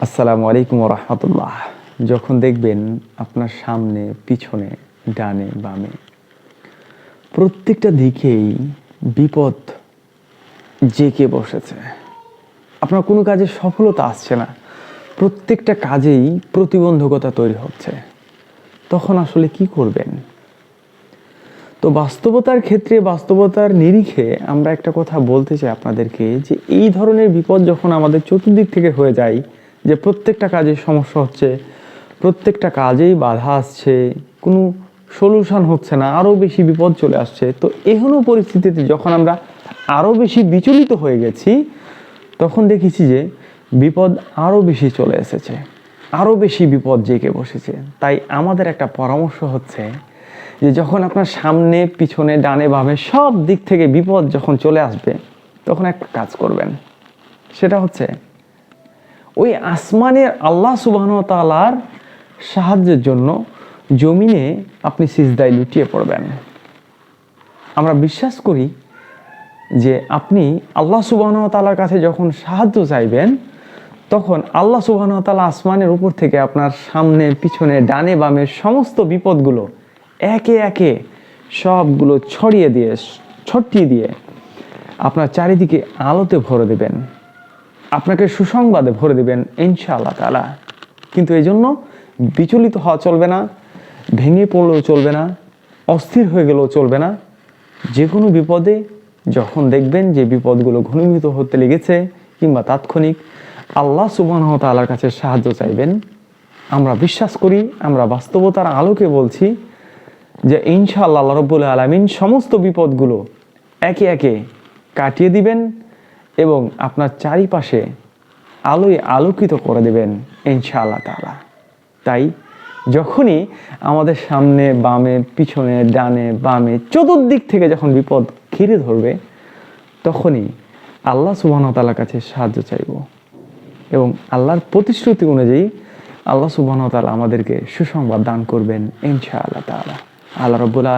আসসালামু আলাইকুম রহমতুল্লাহ যখন দেখবেন আপনার সামনে, পিছনে, ডানে, বামে, প্রত্যেকটা দিকেই বিপদ জেকে বসেছে। আপনার কোনো কাজে সফলতা আসছে না। প্রত্যেকটা কাজেই প্রতিবন্ধকতা তৈরি হচ্ছে। তখন আসলে কি করবেন? তো বাস্তবতার ক্ষেত্রে, বাস্তবতার নিরিখে আমরা একটা কথা বলতে চাই আপনাদেরকে যে এই ধরনের বিপদ যখন আমাদের চতুর্দিক থেকে হয়ে যায় যে প্রত্যেকটা কাজে সমস্যা হচ্ছে, প্রত্যেকটা কাজেই বাধা আসছে, কোনো সলিউশন হচ্ছে না, আরও বেশি বিপদ চলে আসছে। তো এহেন পরিস্থিতিতে যখন আমরা আরও বেশি বিচলিত হয়ে গেছি, তখন দেখেছি যে বিপদ আরও বেশি চলে এসেছে, আরও বেশি বিপদ জেগে বসেছে। তাই আমাদের একটা পরামর্শ হচ্ছে যে যখন আপনার সামনে, পিছনে, ডানে, বামে সব দিক থেকে বিপদ যখন চলে আসবে, তখন একটা কাজ করবেন। সেটা হচ্ছে ওই আসমানের আল্লাহ সুবাহন তালার সাহায্যের জন্য জমিনে আপনি সিজদায় লুটিয়ে পড়বেন। আমরা বিশ্বাস করি যে আপনি আল্লাহ সুবাহন তালার কাছে যখন সাহায্য চাইবেন, তখন আল্লাহ সুবাহন তালা আসমানের উপর থেকে আপনার সামনে, পিছনে, ডানে, বামে সমস্ত বিপদগুলো একে একে সবগুলো ছড়িয়ে দিয়ে, ছটিয়ে দিয়ে আপনার চারিদিকে আলোতে ভরে দেবেন। আপনাকে সুসংবাদে ভরে দেবেন, ইনশাআল্লাহ তালা কিন্তু এই জন্য বিচলিত হওয়া চলবে না, ভেঙে পড়লেও চলবে না, অস্থির হয়ে গেলেও চলবে না। যে কোনো বিপদে যখন দেখবেন যে বিপদগুলো ঘনীভূত হতে লেগেছে কিংবা তাৎক্ষণিক, আল্লাহ সুবাহ তালার কাছে সাহায্য চাইবেন। আমরা বিশ্বাস করি, আমরা বাস্তবতার আলোকে বলছি যে ইনশাআল্লাহ আল্লাহ রব্বুল আলমিন সমস্ত বিপদগুলো একে একে কাটিয়ে দিবেন এবং আপনার চারিপাশে আলোয় আলোকিত করে দেবেন ইনশাআল্লাহ তালা তাই যখনই আমাদের সামনে, বামে, পিছনে, ডানে, বামে, চতুর্দিক থেকে যখন বিপদ ঘিরে ধরবে, তখনই আল্লাহ সুবাহতালার কাছে সাহায্য চাইব। এবং আল্লাহর প্রতিশ্রুতি অনুযায়ী আল্লাহ সুবাহতালা আমাদেরকে সুসংবাদ দান করবেন ইনশাআল্লাহ তালা আল্লাহ রব্বুল